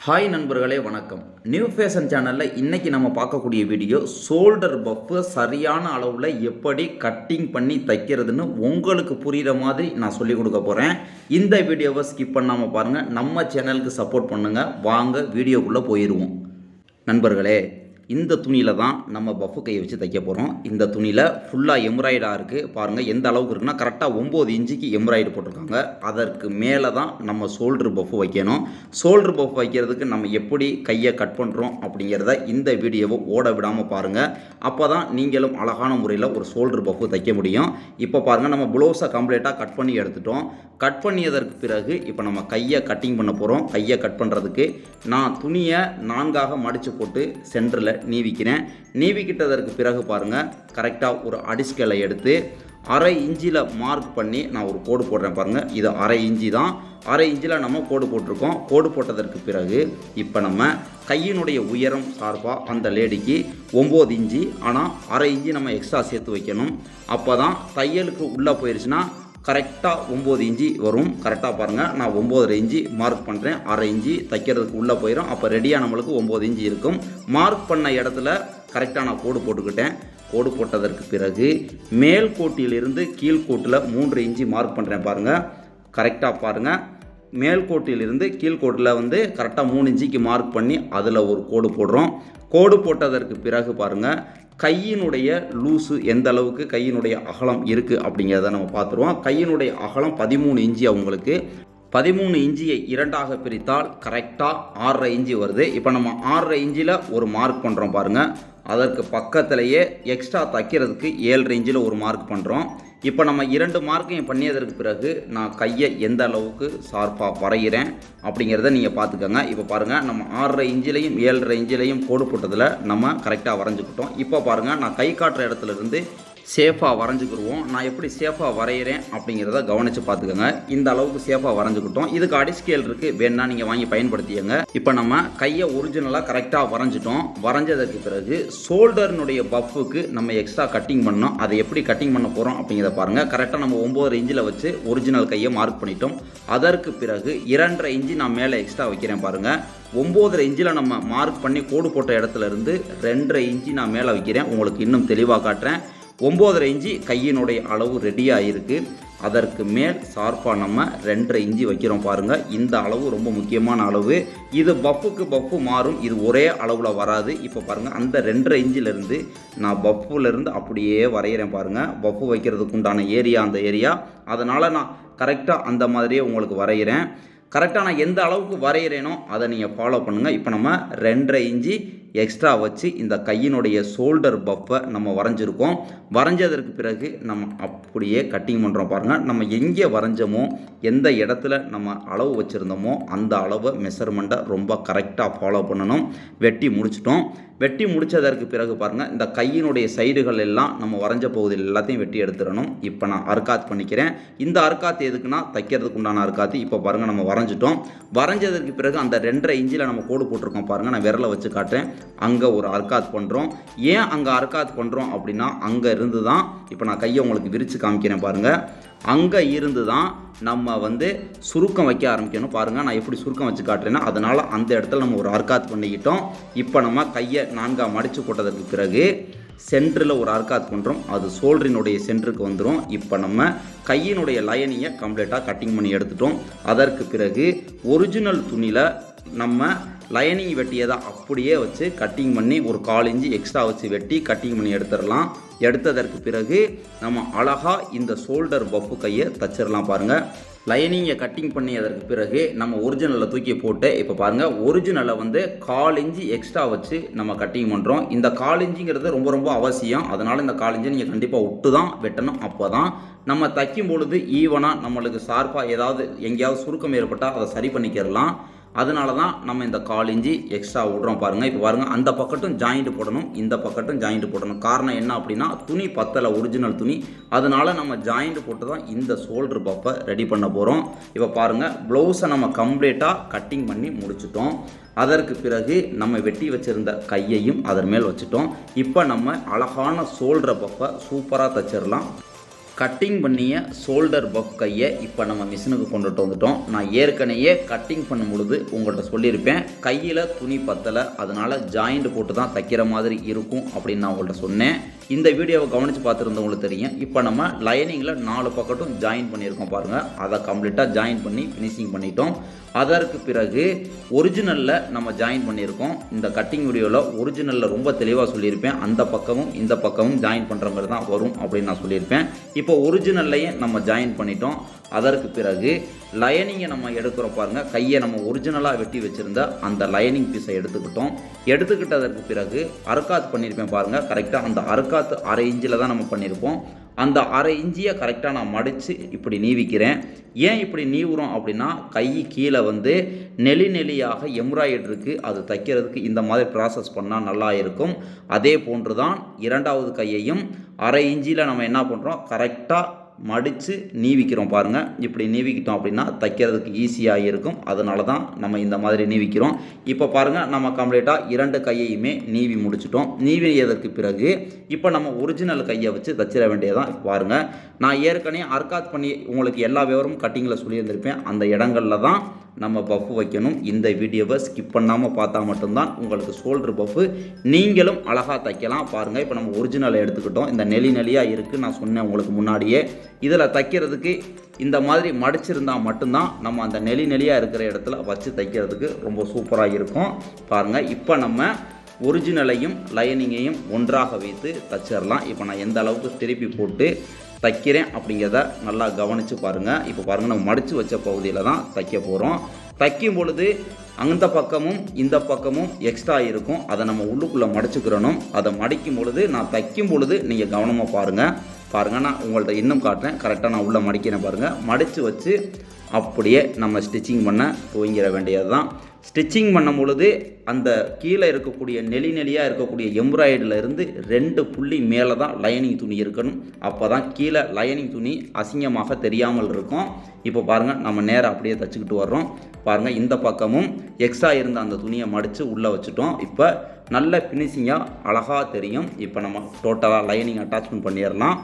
Hi நண்பர்களே வணக்கம். New fashion சேனலில் இன்றைக்கி நம்ம பார்க்கக்கூடிய வீடியோ ஷோல்டர் பஃப்பு சரியான அளவில் எப்படி கட்டிங் பண்ணி தைக்கிறதுன்னு உங்களுக்கு புரிகிற மாதிரி நான் சொல்லிக் கொடுக்க போகிறேன் இந்த வீடியோவை ஸ்கிப் பண்ணாமல் பாருங்கள் நம்ம சேனலுக்கு சப்போர்ட் பண்ணுங்கள் வாங்க வீடியோக்குள்ளே போயிடுவோம் நண்பர்களே இந்த துணியில் தான் நம்ம பஃப்பு கையை வச்சு தைக்க போகிறோம் இந்த துணியில் ஃபுல்லாக எம்ப்ராய்டாக இருக்குது பாருங்கள் எந்த அளவுக்கு இருக்குன்னா கரெக்டாக ஒம்பது இன்ச்சுக்கு எம்ப்ராய்டு போட்டிருக்காங்க. அதற்கு மேலே தான் நம்ம ஷோல்ட்ரு பஃப் வைக்கணும். ஷோல்ட்ரு பஃப் வைக்கிறதுக்கு நம்ம எப்படி கையை கட் பண்ணுறோம் அப்படிங்கிறத இந்த வீடியோவை ஓட விடாமல் பாருங்கள் அப்போ தான் நீங்களும் அழகான முறையில் ஒரு ஷோல்ட்ரு பஃப் தைக்க முடியும். இப்போ பாருங்கள் நம்ம ப்ளவுஸை கம்ப்ளீட்டாக கட் பண்ணி எடுத்துட்டோம். கட் பண்ணியதற்கு பிறகு இப்போ நம்ம கையை கட்டிங் பண்ண போகிறோம் கையை கட் பண்ணுறதுக்கு நான் துணியை நான்காக மடித்து போட்டு சென்டரில் நீவிக்கிறேன். நீவிக்கிட்டதற்கு பிறகு பாருங்கள் கரெக்டாக ஒரு அடிஸ்கேலை எடுத்து அரை இஞ்சியில் மார்க் பண்ணி நான் ஒரு கோடு போடுறேன் பாருங்கள் இது அரை இஞ்சி தான். அரை இஞ்சியில் நம்ம கோடு போட்டிருக்கோம். கோடு போட்டதற்கு பிறகு இப்போ நம்ம கையினுடைய உயரம் சார்பாக அந்த லேடிக்கு ஒம்பது இஞ்சி. ஆனால் அரை இஞ்சி நம்ம எக்ஸ்ட்ரா சேர்த்து வைக்கணும். அப்போ தான் தையலுக்கு உள்ளே போயிடுச்சுன்னா கரெக்டாக ஒம்பது இஞ்சி வரும். கரெக்டாக பாருங்கள் நான் ஒம்போதரை இஞ்சி மார்க் பண்ணுறேன் அரை இஞ்சி தைக்கிறதுக்கு உள்ளே போயிடும் அப்போ ரெடியாக நம்மளுக்கு ஒம்பது இஞ்சி இருக்கும். மார்க் பண்ண இடத்துல கரெக்டாக நான் கோடு போட்டுக்கிட்டேன். கோடு போட்டதற்கு பிறகு மேல் கோட்டிலிருந்து கீழ்கோட்டில் மூன்று இஞ்சி மார்க் பண்ணுறேன் பாருங்கள் கரெக்டாக பாருங்கள் மேல் கோட்டிலிருந்து கீழ்கோட்டில் வந்து கரெக்டாக மூணு இன்ச்சிக்கு மார்க் பண்ணி அதில் ஒரு கோடு போடுறோம். கோடு போட்டதற்கு பிறகு பாருங்கள் கையினுடைய லூஸு எந்த அளவுக்கு கையினுடைய அகலம் இருக்குது அப்படிங்கிறத நம்ம பார்த்துருவோம். கையினுடைய அகலம் பதிமூணு இஞ்சி அவங்களுக்கு. பதிமூணு இன்ச்சியை இரண்டாக பிரித்தால் கரெக்டாக ஆறரை இஞ்சி வருது. இப்போ நம்ம ஆறரை இன்ச்சில் ஒரு மார்க் பண்ணுறோம் பாருங்கள் அதற்கு பக்கத்திலேயே எக்ஸ்ட்ரா தைக்கிறதுக்கு ஏழரை இன்ச்சில் ஒரு மார்க் பண்ணுறோம் இப்போ நம்ம இரண்டு மார்க்கையும் பண்ணியதற்கு பிறகு நான் கையை எந்த அளவுக்கு ஷார்ப்பாக வரைகிறேன் அப்படிங்கிறத நீங்கள் பார்த்துக்கோங்க. இப்போ பாருங்கள் நம்ம ஆறரை இன்ச்சிலையும் ஏழரை இன்ச்சிலையும் கோடு போட்டதில் நம்ம கரெக்டாக வரைஞ்சிக்கிட்டோம். இப்போ பாருங்கள் நான் கை காட்டுற இடத்துல இருந்து சேஃபாக வரைஞ்சிக்கிடுவோம் நான் எப்படி சேஃபாக வரைகிறேன் அப்படிங்கிறத கவனித்து பார்த்துக்கோங்க. இந்த அளவுக்கு சேஃபாக வரைஞ்சிக்கிட்டோம். இதுக்கு அடிஸ்கேல் இருக்குது வேணா நீங்கள் வாங்கி பயன்படுத்தியங்க இப்போ நம்ம கையை ஒரிஜினலாக கரெக்டாக வரைஞ்சிட்டோம். வரைஞ்சதுக்கு பிறகு ஷோல்டர்னுடைய பஃப்புக்கு நம்ம எக்ஸ்ட்ரா கட்டிங் பண்ணோம் அதை எப்படி கட்டிங் பண்ண போகிறோம் அப்படிங்கிறத பாருங்கள் கரெக்டாக நம்ம ஒம்பது இன்ச்சில் வச்சு ஒரிஜினல் கையை மார்க் பண்ணிட்டோம். அதற்கு பிறகு இரண்டரை இன்ச்சு நான் மேலே எக்ஸ்ட்ரா வைக்கிறேன் பாருங்கள் ஒம்போதரை இன்ச்சில் நம்ம மார்க் பண்ணி கோடு போட்ட இடத்துல இருந்து ரெண்டரை இன்ச்சு நான் மேலே வைக்கிறேன். உங்களுக்கு இன்னும் தெளிவாக காட்டுறேன். ஒம்போதரை இஞ்சி கையினுடைய அளவு ரெடியாக இருக்குது அதற்கு மேல் ஷார்ப்பாக நம்ம ரெண்டரை இஞ்சி வைக்கிறோம் பாருங்கள் இந்த அளவு ரொம்ப முக்கியமான அளவு. இது பஃப்புக்கு பஃப்பு மாறும். இது ஒரே அளவில் வராது. இப்போ பாருங்கள் அந்த ரெண்டரை இஞ்சிலேருந்து நான் பஃப்புலேருந்து அப்படியே வரைகிறேன் பாருங்கள் பஃப்பு வைக்கிறதுக்கு உண்டான ஏரியா அந்த ஏரியா. அதனால் நான் கரெக்டாக அந்த மாதிரியே உங்களுக்கு வரைகிறேன் கரெக்டாக நான் எந்த அளவுக்கு வரைகிறேனோ அதை நீங்கள் ஃபாலோ பண்ணுங்கள் இப்போ நம்ம ரெண்டரை இஞ்சி எக்ஸ்ட்ரா வச்சு இந்த கையினுடைய ஷோல்டர் பஃப்பை நம்ம வரைஞ்சிருக்கோம். வரைஞ்சதற்கு பிறகு நம்ம அப்படியே கட்டிங் பண்ணுறோம் பாருங்கள் நம்ம எங்கே வரைஞ்சோமோ எந்த இடத்துல நம்ம அளவு வச்சுருந்தோமோ அந்த அளவை மெஷர்மெண்ட்டை ரொம்ப கரெக்டாக ஃபாலோ பண்ணணும். வெட்டி முடிச்சிட்டோம். வெட்டி முடித்ததற்கு பிறகு பாருங்கள் இந்த கையினுடைய சைடுகள் எல்லாம் நம்ம வரைஞ்ச பகுதியில் எல்லாத்தையும் வெட்டி எடுத்துடணும். இப்போ நான் அர்க்காத் பண்ணிக்கிறேன். இந்த அர்க்காத் எதுக்குன்னா தைக்கிறதுக்கு உண்டான அர்க்காத்து இப்போ பாருங்கள் நம்ம வரைஞ்சிட்டோம். வரைஞ்சதற்கு பிறகு அந்த ரெண்டரை இன்ச்சில் நம்ம கோடு போட்டிருக்கோம் பாருங்கள் நான் விரலை வச்சு காட்டுறேன். அங்கே ஒரு அர்க்காத் பண்ணுறோம் ஏன் அங்கே அர்க்காத் பண்ணுறோம் அப்படின்னா அங்கே இருந்து தான் இப்போ நான் கையை உங்களுக்கு விரித்து காமிக்கிறேன் பாருங்கள் அங்கே இருந்து தான் நம்ம வந்து சுருக்கம் வைக்க ஆரம்பிக்கணும். பாருங்கள் நான் எப்படி சுருக்கம் வச்சு காட்டுறேன்னா அதனால் அந்த இடத்துல நம்ம ஒரு அர்க்காத் பண்ணிக்கிட்டோம். இப்போ நம்ம கையை நான்காக மடித்து போட்டதற்கு பிறகு சென்டரில் ஒரு அர்க்காத் பண்ணுறோம் அது சோல்டரினுடைய சென்டருக்கு வந்துடும் இப்போ நம்ம கையினுடைய லைனையை கம்ப்ளீட்டாக கட்டிங் பண்ணி எடுத்துட்டோம். அதற்கு பிறகு ஒரிஜினல் துணியில் நம்ம லைனிங் வெட்டியதை அப்படியே வச்சு கட்டிங் பண்ணி ஒரு கால் இன்ச்சு எக்ஸ்ட்ரா வச்சு வெட்டி கட்டிங் பண்ணி எடுத்துடலாம். எடுத்ததற்கு பிறகு நம்ம அழகாக இந்த ஷோல்டர் பஃப்பு கையை தச்சிடலாம் பாருங்கள் லைனிங்கை கட்டிங் பண்ணியதற்கு பிறகு நம்ம ஒரிஜினலில் தூக்கி போட்டு இப்போ பாருங்கள் ஒரிஜினலை வந்து கால் இன்ச்சு எக்ஸ்ட்ரா வச்சு நம்ம கட்டிங் பண்ணுறோம் இந்த கால் இன்ச்சுங்கிறது ரொம்ப ரொம்ப அவசியம். அதனால் இந்த கால் இன்ச்சு நீங்கள் கண்டிப்பாக விட்டு தான் வெட்டணும். அப்போ தான் நம்ம தைக்கும் பொழுது ஈவனாக நம்மளுக்கு ஷார்ப்பாக ஏதாவது எங்கேயாவது சுருக்கம் ஏற்பட்டால் அதை சரி பண்ணிக்கிறலாம் அதனால தான் நம்ம இந்த கால் இஞ்சி எக்ஸ்ட்ரா விட்றோம் பாருங்கள் இப்போ பாருங்கள் அந்த பக்கட்டும் ஜாயிண்ட் போடணும் இந்த பக்கட்டும் ஜாயிண்ட் போடணும். காரணம் என்ன அப்படின்னா துணி பத்தலை ஒரிஜினல் துணி. அதனால நம்ம ஜாயிண்ட் போட்டு தான் இந்த ஷோல்டர் பப்பை ரெடி பண்ண போகிறோம் இப்போ பாருங்கள் ப்ளவுஸை நம்ம கம்ப்ளீட்டாக கட்டிங் பண்ணி முடிச்சிட்டோம். அதற்கு பிறகு நம்ம வெட்டி வச்சுருந்த கையையும் அதன் மேல் வச்சுட்டோம். இப்போ நம்ம அழகான ஷோல்டர் பப்பை சூப்பராக தச்சிடலாம் கட்டிங் பண்ணிய ஷோல்டர் பஃப் கையை இப்போ நம்ம மிஷினுக்கு கொண்டுட்டு வந்துட்டோம். நான் ஏற்கனவே கட்டிங் பண்ணும் பொழுது உங்கள்கிட்ட சொல்லியிருப்பேன். கையில் துணி பத்தலை அதனால் ஜாயிண்ட் போட்டு தான் தைக்கிற மாதிரி இருக்கும் அப்படின்னு நான் உங்கள்கிட்ட சொன்னேன். இந்த வீடியோவை கவனித்து பார்த்துருந்தவங்களுக்கு தெரியும். இப்போ நம்ம லைனிங்கில் நாலு பக்கட்டும் ஜாயின் பண்ணியிருக்கோம் பாருங்கள் அதை கம்ப்ளீட்டாக ஜாயின் பண்ணி ஃபினிஷிங் பண்ணிட்டோம். அதற்கு பிறகு ஒரிஜினலில் நம்ம ஜாயின் பண்ணியிருக்கோம். இந்த கட்டிங் வீடியோவில் ஒரிஜினலில் ரொம்ப தெளிவாக சொல்லியிருப்பேன். அந்த பக்கமும் இந்த பக்கமும் ஜாயின் பண்ணுற மாதிரி தான் வரும் அப்படின்னு நான் சொல்லியிருப்பேன். இப்போ ஒரிஜினல்லையும் நம்ம ஜாயின் பண்ணிட்டோம். அதற்கு பிறகு லயனிங்கை நம்ம எடுக்கிறோம் பாருங்கள் கையை நம்ம ஒரிஜினலாக வெட்டி வச்சுருந்த அந்த லைனிங் பீஸை எடுத்துக்கிட்டோம். எடுத்துக்கிட்டதற்கு பிறகு அறுக்காத் பண்ணியிருப்பேன் பாருங்கள் கரெக்டாக அந்த அறுக்காத்து அரை இன்ச்சில் தான் நம்ம பண்ணியிருப்போம் அந்த அரை இஞ்சியை கரெக்டாக நான் மடித்து இப்படி நீவிக்கிறேன். ஏன் இப்படி நீவுறோம் அப்படின்னா கை கீழே வந்து நெளி நெளியாக எம்ப்ராய்டரி இருக்குது அது தைக்கிறதுக்கு இந்த மாதிரி ப்ராசஸ் பண்ணால் நல்லா இருக்கும். அதே போன்று தான் இரண்டாவது கையையும் அரை இஞ்சியில் நம்ம என்ன பண்ணுறோம் கரெக்டாக மடித்து நீவிக்கிறோம் பாருங்கள் இப்படி நீவிக்கிட்டோம் அப்படின்னா தைக்கிறதுக்கு ஈஸியாக இருக்கும். அதனால தான் நம்ம இந்த மாதிரி நீவிக்கிறோம். இப்போ பாருங்கள் நம்ம கம்ப்ளீட்டாக இரண்டு கையையுமே நீவி முடிச்சிட்டோம். நீவியதற்கு பிறகு இப்போ நம்ம ஒரிஜினல் கையை வச்சு தச்சிட வேண்டியதான் பாருங்கள் நான் ஏற்கனவே அர்க்காத் பண்ணி உங்களுக்கு எல்லா விவரமும் கட்டிங்கில் சொல்லியிருந்திருப்பேன். அந்த இடங்களில் தான் நம்ம பஃப் வைக்கணும். இந்த வீடியோவை ஸ்கிப் பண்ணாமல் பார்த்தா மட்டும்தான் உங்களுக்கு ஷோல்டர் பஃப்பு நீங்களும் அழகாக தைக்கலாம். பாருங்கள் இப்போ நம்ம ஒரிஜினலை எடுத்துக்கிட்டோம். இந்த நெளி நெலியாக இருக்குது நான் சொன்னேன் உங்களுக்கு முன்னாடியே. இதில் தைக்கிறதுக்கு இந்த மாதிரி மடிச்சிருந்தால் மட்டும்தான் நம்ம அந்த நெலி நெலியாக இருக்கிற இடத்துல வச்சு தைக்கிறதுக்கு ரொம்ப சூப்பராக இருக்கும். பாருங்கள் இப்போ நம்ம ஒரிஜினலையும் லைனிங்கையும் ஒன்றாக வைத்து தச்சிடலாம். இப்போ நான் எந்த அளவுக்கு திருப்பி போட்டு தைக்கிறேன் அப்படிங்கிறத நல்லா கவனித்து பாருங்கள் இப்போ பாருங்கள் நம்ம மடித்து வச்ச பகுதியில் தான் தைக்க போகிறோம் தைக்கும் பொழுது அந்த பக்கமும் இந்த பக்கமும் எக்ஸ்ட்ரா இருக்கும். அதை நம்ம உள்ளுக்குள்ளே மடிச்சுக்கிறணும். அதை மடிக்கும் பொழுது நான் தைக்கும் பொழுது நீங்கள் கவனமாக பாருங்கள் பாருங்கள் நான் உங்கள்ட்ட இன்னும் காட்டுறேன். கரெக்டாக நான் உள்ளே மடிக்கிறேன் பாருங்கள் மடித்து வச்சு அப்படியே நம்ம ஸ்டிச்சிங் பண்ண துவங்கிட வேண்டியது தான் ஸ்டிச்சிங் பண்ணும் பொழுது அந்த கீழே இருக்கக்கூடிய நெளி நெளியாக இருக்கக்கூடிய எம்ப்ராய்டில் இருந்து ரெண்டு புள்ளி மேலே தான் லைனிங் துணி இருக்கணும். அப்போ தான் கீழே லைனிங் துணி அசிங்கமாக தெரியாமல் இருக்கும். இப்போ பாருங்கள் நம்ம நேராக அப்படியே தச்சுக்கிட்டு வர்றோம். பாருங்கள் இந்த பக்கமும் எக்ஸ்ட்ரா இருந்த அந்த துணியை மடித்து உள்ளே வச்சுட்டோம். இப்போ நல்ல ஃபினிஷிங்காக அழகாக தெரியும். இப்போ நம்ம டோட்டலாக லைனிங் அட்டாச்மெண்ட் பண்ணிடலாம்.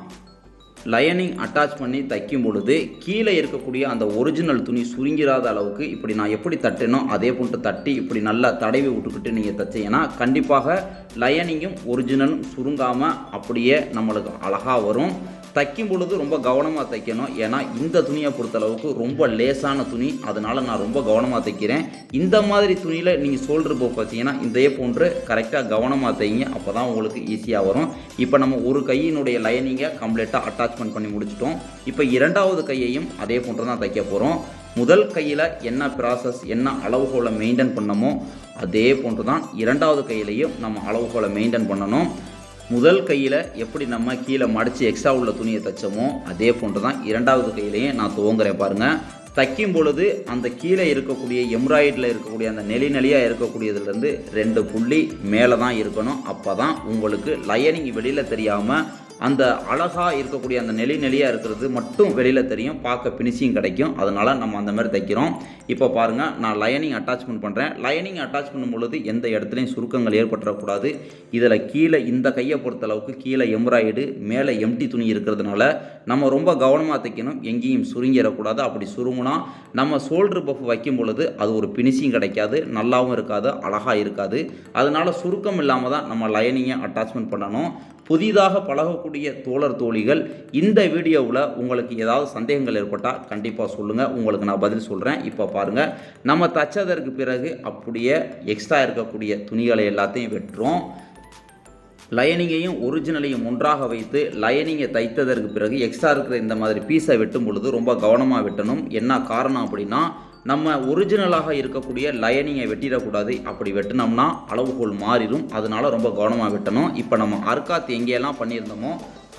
லயனிங் அட்டாச் பண்ணி தைக்கும் பொழுது கீழே இருக்கக்கூடிய அந்த ஒரிஜினல் துணி சுருங்கிராத அளவுக்கு இப்படி நான் எப்படி தட்டினோ அதே போட்டு தட்டி இப்படி நல்லா தடவி விட்டுக்கிட்டு நீங்கள் தைச்சீங்கன்னா கண்டிப்பாக லயனிங்கும் ஒரிஜினலும் சுருங்காமல் அப்படியே நம்மளுக்கு அழகாக வரும். தைக்கும் பொழுது ரொம்ப கவனமாக தைக்கணும். ஏன்னா இந்த துணியை பொறுத்தளவுக்கு ரொம்ப லேசான துணி. அதனால் நான் ரொம்ப கவனமாக தைக்கிறேன். இந்த மாதிரி துணியில் நீங்கள் ஷோல்டர் போ பார்த்தீங்கன்னா இதே போன்று கரெக்டாக கவனமாக தைங்க. அப்போ தான் உங்களுக்கு ஈஸியாக வரும். இப்போ நம்ம ஒரு கையினுடைய லைனிங்கை கம்ப்ளீட்டாக அட்டாச்மெண்ட் பண்ணி முடிச்சிட்டோம். இப்போ இரண்டாவது கையையும் அதே போன்று தான் தைக்க போகிறோம் முதல் கையில் என்ன ப்ராசஸ் என்ன அளவுகோலை மெயின்டைன் பண்ணமோ அதே போன்று தான் இரண்டாவது கையிலையும் நம்ம அளவுகோலை மெயின்டைன் பண்ணணும். முதல் கையில் எப்படி நம்ம கீழே மடித்து எக்ஸ்ட்ரா உள்ள துணியை தைச்சோமோ அதே போன்று தான் இரண்டாவது கையிலையும் நான் துவங்குறேன் பாருங்கள் தைக்கும் பொழுது அந்த கீழே இருக்கக்கூடிய எம்ப்ராய்டில் இருக்கக்கூடிய அந்த நெளி நெளியாக இருக்கக்கூடியதுலேருந்து ரெண்டு புள்ளி மேலே தான் இருக்கணும். அப்போ தான் உங்களுக்கு லைனிங் வெளியில் தெரியாமல் அந்த அழகாக இருக்கக்கூடிய அந்த நெளி நெளியாக இருக்கிறது மட்டும் வெளியில் தெரியும். பார்க்க ஃபினிஷிங் கிடைக்கும். அதனால் நம்ம அந்த மாதிரி தைக்கிறோம். இப்போ பாருங்கள் நான் லைனிங் அட்டாச்மெண்ட் பண்ணுறேன் லைனிங் அட்டாச் பண்ணும் பொழுது எந்த இடத்துலையும் சுருக்கங்கள் ஏற்பட்டுறக்கூடாது. இதில் கீழே இந்த கையை பொறுத்தளவுக்கு கீழே எம்ப்ராய்டு மேலே எம்டி துணி இருக்கிறதுனால நம்ம ரொம்ப கவனமாக தைக்கணும். எங்கேயும் சுருங்கிடக்கூடாது. அப்படி சுருங்கினா நம்ம ஷோல்டர் பஃப் வைக்கும் பொழுது அது ஒரு ஃபினிஷிங் கிடைக்காது. நல்லாவும் இருக்காது அழகாக இருக்காது. அதனால் சுருக்கம் இல்லாமல் தான் நம்ம லைனிங்கை அட்டாச்மெண்ட் பண்ணணும். புதிதாக பழகக்கூடிய தோழர் தோழிகள் இந்த வீடியோவில் உங்களுக்கு ஏதாவது சந்தேகங்கள் ஏற்பட்டால் கண்டிப்பாக சொல்லுங்கள் உங்களுக்கு நான் பதில் சொல்கிறேன் இப்போ பாருங்கள் நம்ம தச்சதற்கு பிறகு அப்படியே எக்ஸ்ட்ரா இருக்கக்கூடிய துணிகளை எல்லாத்தையும் வெட்டுறோம். லைனிங்கையும் ஒரிஜினலையும் ஒன்றாக வைத்து லைனிங்கை தைத்ததற்கு பிறகு எக்ஸ்ட்ரா இருக்கிற இந்த மாதிரி பீஸை வெட்டும் பொழுது ரொம்ப கவனமாக வெட்டணும். என்ன காரணம் அப்படின்னா நம்ம ஒரிஜினலாக இருக்கக்கூடிய லைனிங்கை வெட்டிடக்கூடாது. அப்படி வெட்டினோம்னா அளவுகோல் மாறிடும். அதனால் ரொம்ப கவனமாக வெட்டணும். இப்போ நம்ம அர்க்காத் எங்கேயெல்லாம் பண்ணியிருந்தோமோ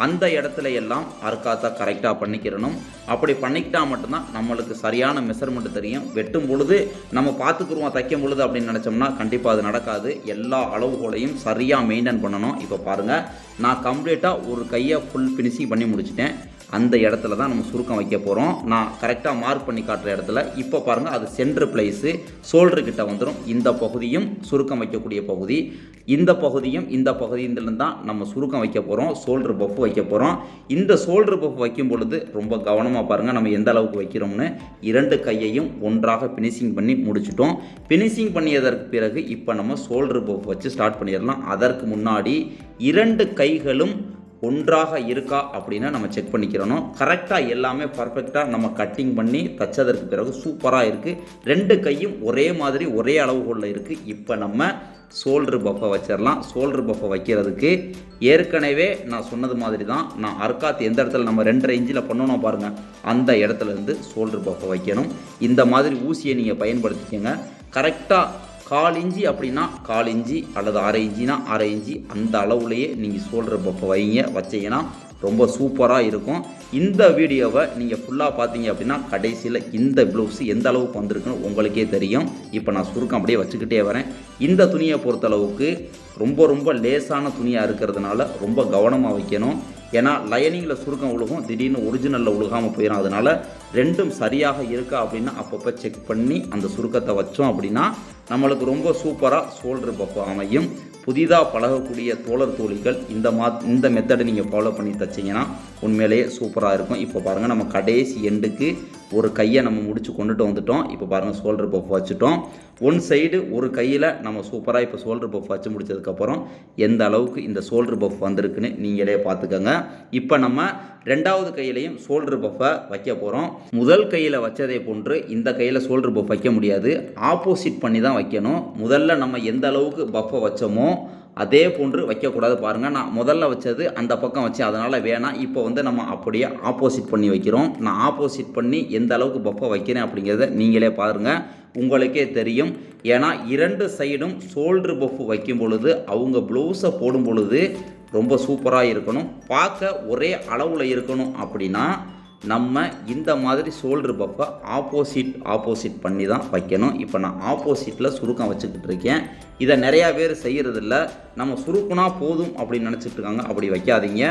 அந்த இடத்துல எல்லாம் அர்க்காத்தை கரெக்டாக பண்ணிக்கிறணும். அப்படி பண்ணிக்கிட்டா மட்டும்தான் நம்மளுக்கு சரியான மெஷர்மெண்ட் தெரியும். வெட்டும் பொழுது நம்ம பார்த்துக்குருவோம் தைக்கும் பொழுது அப்படின்னு நினச்சோம்னா கண்டிப்பாக அது நடக்காது. எல்லா அளவுகோலையும் சரியாக மெயின்டைன் பண்ணணும். இப்போ பாருங்கள் நான் கம்ப்ளீட்டாக ஒரு கையை ஃபுல் ஃபினிஷிங் பண்ணி முடிச்சிட்டேன். அந்த இடத்துல தான் நம்ம சுருக்கம் வைக்க போகிறோம் நான் கரெக்டாக மார்க் பண்ணி காட்டுற இடத்துல இப்போ பாருங்கள் அது சென்ட்ரு பிளேஸு ஷோல்டர் கிட்ட வந்துடும் இந்த பகுதியும் சுருக்கம் வைக்கக்கூடிய பகுதி. இந்த பகுதியும் இந்த பகுதியிலிருந்து தான் நம்ம சுருக்கம் வைக்க போகிறோம் ஷோல்டர் பஃப் வைக்க போகிறோம் இந்த ஷோல்டர் பஃப் வைக்கும் பொழுது ரொம்ப கவனமாக பாருங்கள் நம்ம எந்த அளவுக்கு வைக்கிறோம்னு. இரண்டு கையையும் ஒன்றாக ஃபினிஷிங் பண்ணி முடிச்சிட்டோம். ஃபினிஷிங் பண்ணியதற்கு பிறகு இப்போ நம்ம ஷோல்டர் பஃப் வச்சு ஸ்டார்ட் பண்ணிடலாம். அதற்கு முன்னாடி இரண்டு கைகளும் ஒன்றாக இருக்கா அப்படின்னா நம்ம செக் பண்ணிக்கிறணும் கரெக்டாக எல்லாமே பர்ஃபெக்டாக நம்ம கட்டிங் பண்ணி தைச்சதற்கு பிறகு சூப்பராக இருக்குது ரெண்டு கையும் ஒரே மாதிரி ஒரே அளவுகளில் இருக்குது இப்போ நம்ம சோல்ட்ரு பஃபை வச்சிடலாம் சோல்ட்ரு பஃபை வைக்கிறதுக்கு ஏற்கனவே நான் சொன்னது மாதிரி தான் நான் அர்க்காத் எந்த இடத்துல நம்ம ரெண்டரை இன்ச்சில் பண்ணணும் பாருங்கள் அந்த இடத்துல இருந்து பஃபை வைக்கணும். இந்த மாதிரி ஊசியை நீங்கள் பயன்படுத்திக்கோங்க. கரெக்டாக கால் இஞ்சி அப்படின்னா கால் இஞ்சி அல்லது அரை இஞ்சினா அரை இஞ்சி. அந்த அளவுலேயே நீங்கள் ஷோல்டர் பஃபை வைங்க வச்சீங்கன்னா ரொம்ப சூப்பராக இருக்கும். இந்த வீடியோவை நீங்கள் ஃபுல்லாக பார்த்தீங்க அப்படின்னா கடைசியில் இந்த ப்ளவுஸ் எந்த அளவுக்கு வந்திருக்குன்னு உங்களுக்கே தெரியும். இப்போ நான் சுருக்கம் அப்படியே வச்சுக்கிட்டே வரேன். இந்த துணியை பொறுத்தளவுக்கு ரொம்ப ரொம்ப லேசான துணியாக இருக்கிறதுனால ரொம்ப கவனமாக வைக்கணும். ஏன்னா லைனிங்கில் சுருக்கம் உழுகும் திடீர்னு ஒரிஜினலில் உழுகாமல் போயிடும் அதனால் ரெண்டும் சரியாக இருக்கா அப்படின்னா அப்பப்போ செக் பண்ணி அந்த சுருக்கத்தை வச்சோம் அப்படின்னா நம்மளுக்கு ரொம்ப சூப்பராக ஷோல்டர் பப்பு அமையும். புதிதாக பழகக்கூடிய தோழர் தோழிகள் இந்த மா இந்த மெத்தடை நீங்கள் ஃபாலோ பண்ணி தச்சிங்கன்னா உண்மையிலேயே சூப்பராக இருக்கும். இப்போ பாருங்கள் நம்ம கடைசி எண்டுக்கு ஒரு கையை நம்ம முடிச்சு கொண்டுட்டு வந்துட்டோம். இப்போ பாருங்கள் ஷோல்டர் பஃப் வச்சுட்டோம். ஒன் சைடு ஒரு கையில் நம்ம சூப்பராக இப்போ ஷோல்டர் பஃப் வச்சு முடிச்சதுக்கப்புறம் எந்த அளவுக்கு இந்த ஷோல்டர் பஃப் வந்திருக்குன்னு நீங்களே பார்த்துக்கோங்க. இப்போ நம்ம ரெண்டாவது கையிலையும் ஷோல்டர் பஃப்பை வைக்க போகிறோம் முதல் கையில் வச்சதை போன்று இந்த கையில் ஷோல்டர் பஃப் வைக்க முடியாது. ஆப்போசிட் பண்ணி தான் வைக்கணும். முதல்ல நம்ம எந்த அளவுக்கு பஃப்பை வச்சோமோ அதே போன்று வைக்கக்கூடாது பாருங்கள் நான் முதல்ல வச்சது அந்த பக்கம் வச்சேன் அதனால் வேணாம். இப்போ வந்து நம்ம அப்படியே ஆப்போசிட் பண்ணி வைக்கிறோம். நான் ஆப்போசிட் பண்ணி எந்த அளவுக்கு பஃபை வைக்கிறேன் அப்படிங்கிறத நீங்களே பாருங்கள் உங்களுக்கே தெரியும். ஏன்னா இரண்டு சைடும் ஷோல்ட்ரு பஃப் வைக்கும் பொழுது அவங்க ப்ளவுஸை போடும் பொழுது ரொம்ப சூப்பராக இருக்கணும். பார்க்க ஒரே அளவில் இருக்கணும் அப்படின்னா நம்ம இந்த மாதிரி ஷோல்டர் பஃப்பை ஆப்போசிட் ஆப்போசிட் பண்ணி தான் வைக்கணும். இப்போ நான் ஆப்போசிட்டில் சுருக்கம் வச்சுக்கிட்டு இருக்கேன். இதை நிறையா பேர் செய்கிறதில்ல நம்ம சுருக்குனா போதும் அப்படின்னு நினச்சிட்டு இருக்காங்க. அப்படி வைக்காதீங்க.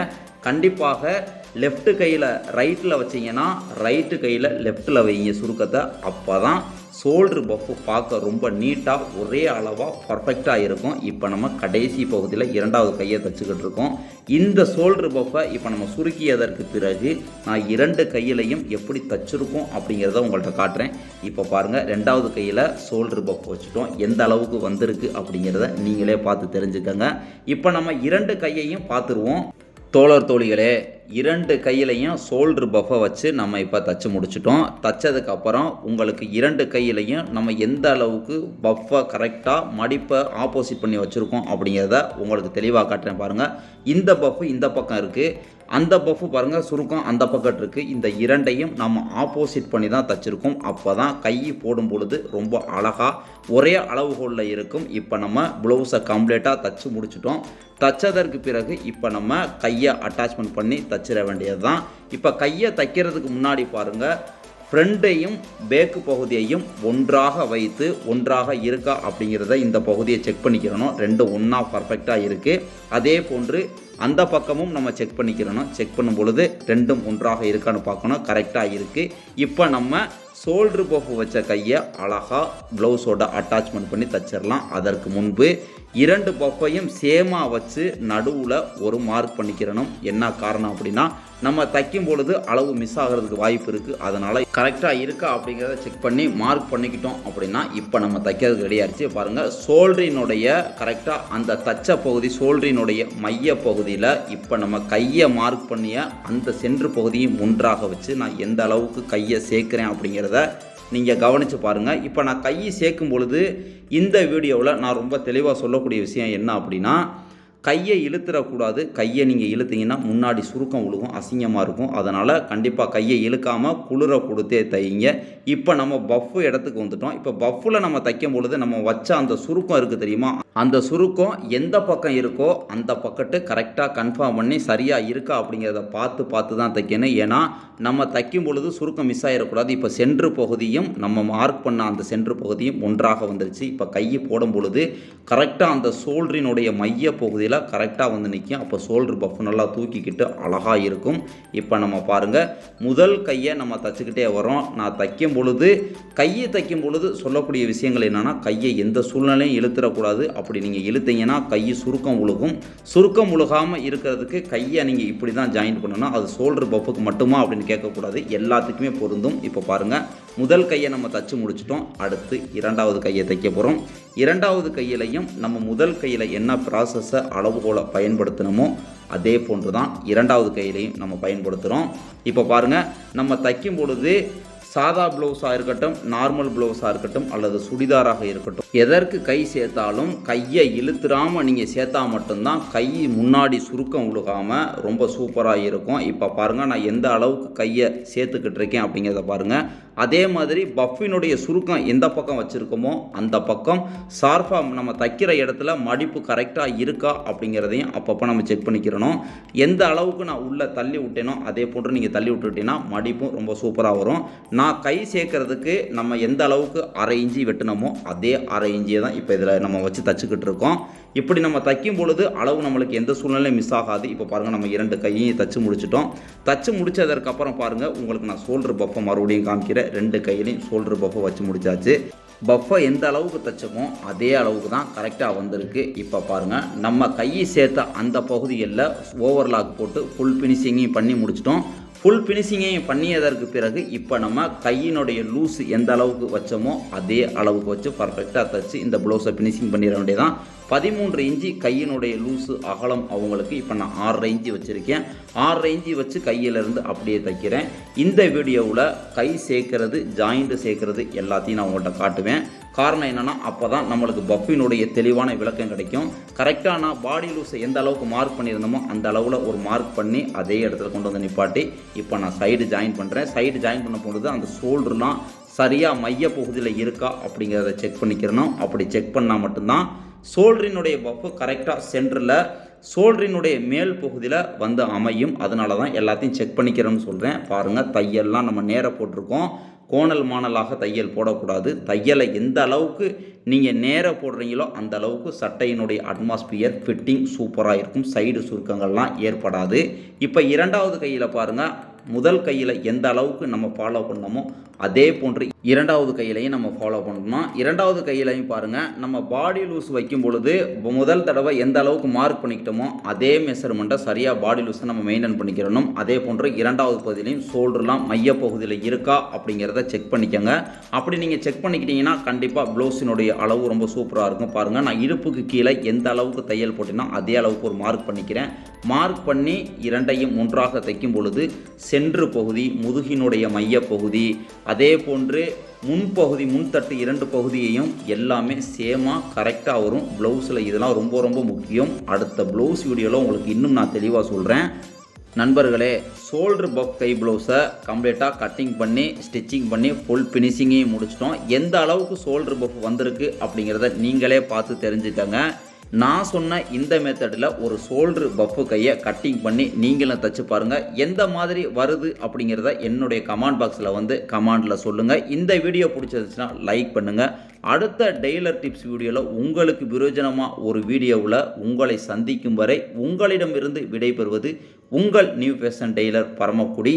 கண்டிப்பாக லெஃப்ட்டு கையில் ரைட்டில் வச்சிங்கன்னா ரைட்டு கையில் லெஃப்ட்டில் வைங்க சுருக்கத்தை. அப்போ தான் ஷோல்டர் பஃப்பு பார்க்க ரொம்ப நீட்டாக ஒரே அளவாக பர்ஃபெக்டாக இருக்கும். இப்போ நம்ம கடைசி பகுதியில் இரண்டாவது கையை தச்சுக்கிட்டு இருக்கோம். இந்த ஷோல்டர் பஃப்பை இப்போ நம்ம சுருக்கியதற்கு பிறகு நான் இரண்டு கையிலையும் எப்படி தச்சிருக்கோம் அப்படிங்கிறத உங்கள்கிட்ட காட்டுறேன். இப்போ பாருங்கள் ரெண்டாவது கையில் ஷோல்டர் பஃப் வச்சுட்டோம். எந்த அளவுக்கு வந்திருக்கு அப்படிங்கிறத நீங்களே பார்த்து தெரிஞ்சுக்கோங்க. இப்போ நம்ம இரண்டு கையையும் பார்த்துருவோம். தோழர் தோழிகளே இரண்டு கையிலையும் ஷோல்டர் பஃபை வச்சு நம்ம இப்போ தச்சு முடிச்சிட்டோம். தச்சதுக்கப்புறம் உங்களுக்கு இரண்டு கையிலையும் நம்ம எந்த அளவுக்கு பஃபை கரெக்டாக மடிப்பை ஆப்போசிட் பண்ணி வச்சுருக்கோம் அப்படிங்கிறத உங்களுக்கு தெளிவாக காட்டுறேன் பாருங்கள் இந்த பஃப் இந்த பக்கம் இருக்குது அந்த பஃப்பு பாருங்கள் சுருக்கம் அந்த பக்கம் இருக்குது இந்த இரண்டையும் நம்ம ஆப்போசிட் பண்ணி தான் தச்சுருக்கோம். அப்போ தான் கை போடும் பொழுது ரொம்ப அழகாக ஒரே அளவுகோலில் இருக்கும். இப்போ நம்ம ப்ளவுஸை கம்ப்ளீட்டாக தச்சு முடிச்சிட்டோம். தச்சதற்கு பிறகு இப்போ நம்ம கையை அட்டாச்மெண்ட் பண்ணி தச்சிட வேண்டியது தான் இப்போ கையை தைக்கிறதுக்கு முன்னாடி பாருங்கள் ஃப்ரெண்டையும் பேக்கு பகுதியையும் ஒன்றாக வைத்து ஒன்றாக இருக்கா அப்படிங்கிறத இந்த பகுதியை செக் பண்ணிக்கிறணும். ரெண்டும் ஒன்றா பர்ஃபெக்டாக இருக்குது அதே போன்று அந்த பக்கமும் நம்ம செக் பண்ணிக்கிறணும். செக் பண்ணும் பொழுது ரெண்டும் ஒன்றாக இருக்கான்னு பார்க்கணும். கரெக்டாக இருக்குது இப்போ நம்ம ஷோல்ட்ரு பஃப் வச்ச கையை அழகாக ப்ளவுஸோட அட்டாச்மெண்ட் பண்ணி தச்சிடலாம் அதற்கு முன்பு இரண்டு பஃப்பையும் சேமாக வச்சு நடுவில் ஒரு மார்க் பண்ணிக்கிறணும். என்ன காரணம் அப்படின்னா நம்ம தைக்கும் பொழுது அளவு மிஸ் ஆகிறதுக்கு வாய்ப்பு இருக்குது அதனால் கரெக்டாக இருக்கா அப்படிங்கிறத செக் பண்ணி மார்க் பண்ணிக்கிட்டோம் அப்படின்னா இப்போ நம்ம தைக்கிறதுக்கு ரெடி ஆயிடுச்சு. பாருங்கள் ஷோல்டரினுடைய கரெக்டாக அந்த தச்ச பகுதி ஷோல்டரினுடைய மைய பகுதியில் இப்போ நம்ம கையை மார்க் பண்ணிய அந்த சென்று பகுதியும் ஒன்றாக வச்சு நான் எந்த அளவுக்கு கையை சேர்க்குறேன் அப்படிங்கிறத நீங்கள் கவனித்து பாருங்கள் இப்போ நான் கையை சேர்க்கும் பொழுது இந்த வீடியோவில் நான் ரொம்ப தெளிவாக சொல்லக்கூடிய விஷயம் என்ன அப்படின்னா கையை இழுத்துறக்கூடாது. கையை நீங்கள் இழுத்தீங்கன்னா முன்னாடி சுருக்கம் விழுகும் அசிங்கமாக இருக்கும். அதனால் கண்டிப்பாக கையை இழுக்காமல் குளிர கொடுத்தே தையுங்க. இப்போ நம்ம பஃப்பு இடத்துக்கு வந்துட்டோம். இப்போ பஃப்பில் நம்ம தைக்கும் பொழுது நம்ம வச்ச அந்த சுருக்கம் இருக்குது தெரியுமா? அந்த சுருக்கம் எந்த பக்கம் இருக்கோ அந்த பக்கத்து கரெக்டாக கன்ஃபார்ம் பண்ணி சரியாக இருக்கா அப்படிங்கிறத பார்த்து பார்த்து தான் தைக்கணும். ஏன்னா நம்ம தைக்கும் பொழுது சுருக்கம் மிஸ் ஆகிடக்கூடாது இப்போ சென்ட்ரு பகுதியும் நம்ம மார்க் பண்ண அந்த சென்ட்ரு பகுதியும் ஒன்றாக வந்துருச்சு. இப்போ கையை போடும் பொழுது கரெக்டாக அந்த சோல்டரினுடைய மைய பகுதியில் கரெக்டாக வந்து நிற்கும் அப்போ சோல்ட்ரு பஃப் நல்லா தூக்கிக்கிட்டு அழகாக இருக்கும். இப்போ நம்ம பாருங்கள் முதல் கையை நம்ம தச்சுக்கிட்டே வரோம் நான் தைக்கும் பொழுது கையை தைக்கும் பொழுது சொல்லக்கூடிய விஷயங்கள் என்னென்னா கையை எந்த சூழ்நிலையும் இழுத்துடக்கூடாது. அப்படி நீங்கள் இழுத்தீங்கன்னா கை சுருக்கம் உழுகும். சுருக்கம் உழுகாமல் இருக்கிறதுக்கு கையை நீங்கள் இப்படி தான் ஜாயின் பண்ணணும். அது சோல்டர் பஃபுக்கு மட்டுமா அப்படின்னு கேட்கக்கூடாது. எல்லாத்துக்குமே பொருந்தும். இப்போ பாருங்கள் முதல் கையை நம்ம தச்சு முடிச்சிட்டோம். அடுத்து இரண்டாவது கையை தைக்க போகிறோம் இரண்டாவது கையிலையும் நம்ம முதல் கையில் என்ன ப்ராசஸை அளவுகோலை பயன்படுத்தணுமோ அதே போன்று தான் இரண்டாவது கையிலையும் நம்ம பயன்படுத்துகிறோம் இப்போ பாருங்கள் நம்ம தைக்கும் பொழுது சாதா ப்ளவுஸாக இருக்கட்டும் நார்மல் ப்ளவுஸாக இருக்கட்டும் அல்லது சுடிதாராக இருக்கட்டும். எதற்கு கை சேர்த்தாலும் கையை இழுத்துறாமல் நீங்கள் சேர்த்தா மட்டும்தான் கை முன்னாடி சுருக்கம் விழுகாமல் ரொம்ப சூப்பராக இருக்கும். இப்போ பாருங்கள் நான் எந்த அளவுக்கு கையை சேர்த்துக்கிட்டு இருக்கேன் அப்படிங்கிறத பாருங்கள் அதே மாதிரி பஃபினுடைய சுருக்கம் எந்த பக்கம் வச்சுருக்கோமோ அந்த பக்கம் ஷார்ப்பாக நம்ம தைக்கிற இடத்துல மடிப்பு கரெக்டாக இருக்கா அப்படிங்கிறதையும் அப்பப்போ நம்ம செக் பண்ணிக்கிறணும். எந்த அளவுக்கு நான் உள்ளே தள்ளி விட்டேனோ அதே போன்று நீங்கள் தள்ளி விட்டுட்டீங்கன்னா மடிப்பும் ரொம்ப சூப்பராக வரும். நான் கை சேர்க்கறதுக்கு நம்ம எந்த அளவுக்கு அரை இஞ்சி வெட்டினோமோ அதே அரை இஞ்சியை தான் இப்போ இதில் நம்ம வச்சு தச்சுக்கிட்டு இருக்கோம். இப்படி நம்ம தைக்கும் பொழுது அளவு நம்மளுக்கு எந்த சூழ்நிலையும் மிஸ் ஆகாது. இப்போ பாருங்கள் நம்ம இரண்டு கையையும் தச்சு முடிச்சிட்டோம். தச்சு முடிச்சதற்கப்புறம் பாருங்கள் உங்களுக்கு நான் சோல்டர் பஃபை மறுபடியும் காமிக்கிறேன். ரெண்டு கையிலையும் சோல்டர் பஃபை வச்சு முடிச்சாச்சு. பஃபை எந்த அளவுக்கு தைச்சோமோ அதே அளவுக்கு தான் கரெக்டாக வந்திருக்கு. இப்போ பாருங்கள் நம்ம கையை சேர்த்த அந்த பகுதிகளில் ஓவர்லாக் போட்டு ஃபுல் ஃபினிஷிங்கையும் பண்ணி முடிச்சிட்டோம். ஃபுல் ஃபினிஷிங்கையும் பண்ணியதற்கு பிறகு இப்போ நம்ம கையினுடைய லூஸ் எந்த அளவுக்கு வச்சோமோ அதே அளவுக்கு வச்சு பர்ஃபெக்டாக தச்சு இந்த ப்ளவுஸை ஃபினிஷிங் பண்ணிட வேண்டியதான் பதிமூன்று இன்ச்சு கையினுடைய லூஸு அகலம் அவங்களுக்கு இப்போ நான் ஆறரை இன்ச்சு வச்சுருக்கேன். ஆறரை இன்ச்சு வச்சு கையிலேருந்து அப்படியே தைக்கிறேன். இந்த வீடியோவில் கை சேர்க்கறது ஜாயிண்ட்டு சேர்க்கறது எல்லாத்தையும் நான் உங்கள்கிட்ட காட்டுவேன். காரணம் என்னென்னா அப்போ தான் நம்மளுக்கு பஃபினுடைய தெளிவான விளக்கம் கிடைக்கும். கரெக்டாக நான் பாடி லூஸை எந்த அளவுக்கு மார்க் பண்ணியிருந்தோமோ அந்த அளவில் ஒரு மார்க் பண்ணி அதே இடத்துல கொண்டு வந்து நிப்பாட்டி இப்போ நான் சைடு ஜாயின் பண்ணுறேன் சைடு ஜாயின் பண்ண பொழுது அந்த ஷோல்டர்லாம் சரியாக மைய பகுதியில் இருக்கா அப்படிங்கிறத செக் பண்ணிக்கிறணும். அப்படி செக் பண்ணால் மட்டும்தான் சோல்டரினுடைய பஃப்பு கரெக்டாக சென்டரில் சோல்டரினுடைய மேல் பகுதியில் வந்து அமையும். அதனால தான் எல்லாத்தையும் செக் பண்ணிக்கிறோன்னு சொல்கிறேன் பாருங்கள் தையல்லாம் நம்ம நேராக போட்டிருக்கோம். கோணல் மாணலாக தையல் போடக்கூடாது. தையலை எந்த அளவுக்கு நீங்கள் நேராக போடுறீங்களோ அந்த அளவுக்கு சட்டையினுடைய அட்மாஸ்பியர் ஃபிட்டிங் சூப்பராக இருக்கும். சைடு சுருக்கங்கள்லாம் ஏற்படாது. இப்போ இரண்டாவது கையில் பாருங்கள் முதல் கையில் எந்த அளவுக்கு நம்ம ஃபாலோ பண்ணோமோ அதே போன்று இரண்டாவது கையிலையும் நம்ம ஃபாலோ பண்ணணும்? இரண்டாவது கையிலையும் பாருங்கள் நம்ம பாடி லூஸ் வைக்கும் பொழுது முதல் தடவை எந்த அளவுக்கு மார்க் பண்ணிக்கிட்டோமோ அதே மெஷர்மெண்ட்டை சரியாக பாடி லூஸை நம்ம மெயின்டைன் பண்ணிக்கிறணும். அதே போன்று இரண்டாவது பகுதியிலையும் ஷோல்டர்லாம் மையப்பகுதியில் இருக்கா அப்படிங்கிறத செக் பண்ணிக்கோங்க. அப்படி நீங்கள் செக் பண்ணிக்கிட்டீங்கன்னா கண்டிப்பாக ப்ளவுஸினுடைய அளவு ரொம்ப சூப்பராக இருக்கும். பாருங்கள் நான் இடுப்புக்கு கீழே எந்த அளவுக்கு தையல் போட்டினா அதே அளவுக்கு ஒரு மார்க் பண்ணிக்கிறேன். மார்க் பண்ணி இரண்டையும் ஒன்றாக தைக்கும் பொழுது சென்று பகுதி முதுகினுடைய மையப்பகுதி அதே போன்று முன்பகுதி முன்தட்டு இரண்டு பகுதியையும் எல்லாமே சேமாக கரெக்டாக வரும். ப்ளவுஸில் இதெல்லாம் ரொம்ப ரொம்ப முக்கியம். அடுத்த ப்ளவுஸ் வீடியோவில் உங்களுக்கு இன்னும் நான் தெளிவாக சொல்கிறேன் நண்பர்களே ஷோல்டர் பஃப் கை ப்ளவுஸை கம்ப்ளீட்டாக கட்டிங் பண்ணி ஸ்டிச்சிங் பண்ணி ஃபுல் ஃபினிஷிங்கையும் முடிச்சிட்டோம். எந்த அளவுக்கு ஷோல்டர் பஃப் வந்திருக்கு அப்படிங்கிறத நீங்களே பார்த்து தெரிஞ்சுக்கங்க. நான் சொன்ன இந்த மெத்தடில் ஒரு ஷோல்டர் பஃப்பு கையை கட்டிங் பண்ணி நீங்களும் தச்சு பாருங்கள் எந்த மாதிரி வருது அப்படிங்கிறத என்னுடைய கமெண்ட் பாக்ஸில் வந்து கமெண்டில் சொல்லுங்கள் இந்த வீடியோ பிடிச்சிருந்துச்சுன்னா லைக் பண்ணுங்கள் அடுத்த டெய்லர் டிப்ஸ் வீடியோவில் உங்களுக்கு பிரயோஜனமாக ஒரு வீடியோவில் உங்களை சந்திக்கும் வரை உங்களிடமிருந்து விடைபெறுவது உங்கள் நியூ ஃபேஷன் டெய்லர் பரமக்குடி.